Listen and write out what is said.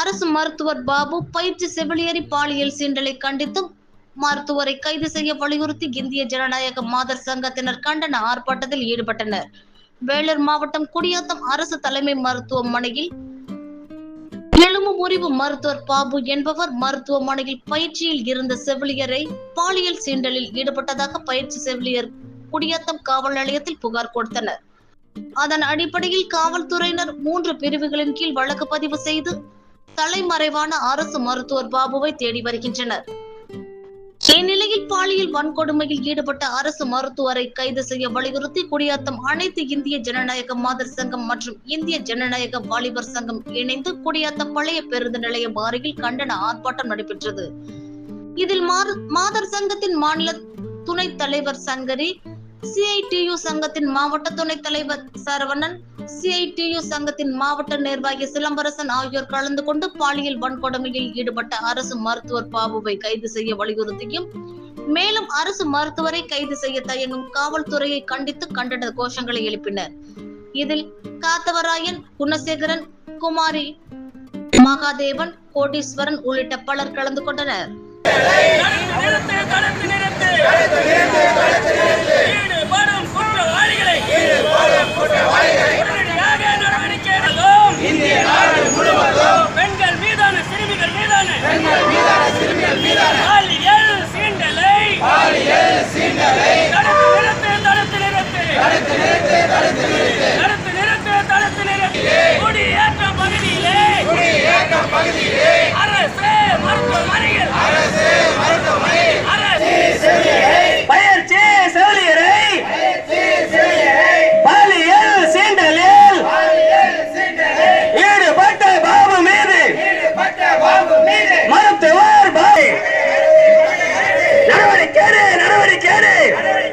அரசு மருத்துவர் பாபு பயிற்சி செவிலியரி பாலியல் சீண்டலை கண்டித்தும் மருத்துவரை கைது செய்ய வலியுறுத்தி இந்திய ஜனநாயக மாதர் சங்கத்தினர் கண்டன ஆர்ப்பாட்டத்தில் ஈடுபட்டனர். வேலூர் மாவட்டம் குடியாத்தம் அரசு தலைமை மருத்துவமனையில் எலும்பு முறிவு மருத்துவர் பாபு என்பவர் மருத்துவமனையில் பயிற்சியில் இருந்த செவிலியரை பாலியல் சீண்டலில் ஈடுபட்டதாக பயிற்சி செவிலியர் குடியாத்தம் காவல் நிலையத்தில் புகார் கொடுத்தனர். அதன் அடிப்படையில் காவல்துறையினர் மூன்று பிரிவுகளின் கீழ் வழக்கு பதிவு செய்து தலைமறைவான அரசு மருத்துவர் பாபுவை தேடி வருகின்றனர். இந்நிலையில் பாலியல் வன்கொடுமையில் ஈடுபட்ட அரசு மருத்துவரை கைது செய்ய வலியுறுத்தி குடியாத்தம் அனைத்து இந்திய ஜனநாயக மாதர் சங்கம் மற்றும் இந்திய ஜனநாயக வாலிபர் சங்கம் இணைந்து குடியாத்தம் பழைய பேருந்து நிலையம் அருகில் கண்டன ஆர்ப்பாட்டம் நடைபெற்றது. இதில் மாதர் சங்கத்தின் மாநில துணைத் தலைவர் சங்கரி சிஐடியு சங்கத்தின் மாவட்ட துணைத் தலைவர் சரவணன் சிஐடியு சங்கத்தின் மாவட்ட நிர்வாகி சிலம்பரசன் ஆகியோர் கலந்து கொண்டு பாலியல் வன்கொடுமையில் ஈடுபட்ட அரசு மருத்துவர் பாபுவை கைது செய்ய வலியுறுத்தியும் மேலும் அரசு மருத்துவரை கைது செய்ய தயங்கும் காவல்துறையை கண்டித்து கண்டன கோஷங்களை எழுப்பினர். இதில் காத்தவராயன் குணசேகரன் குமாரி மகாதேவன் கோடீஸ்வரன் உள்ளிட்ட பலர் கலந்து கொண்டனர். மீதான பாலியல் get it!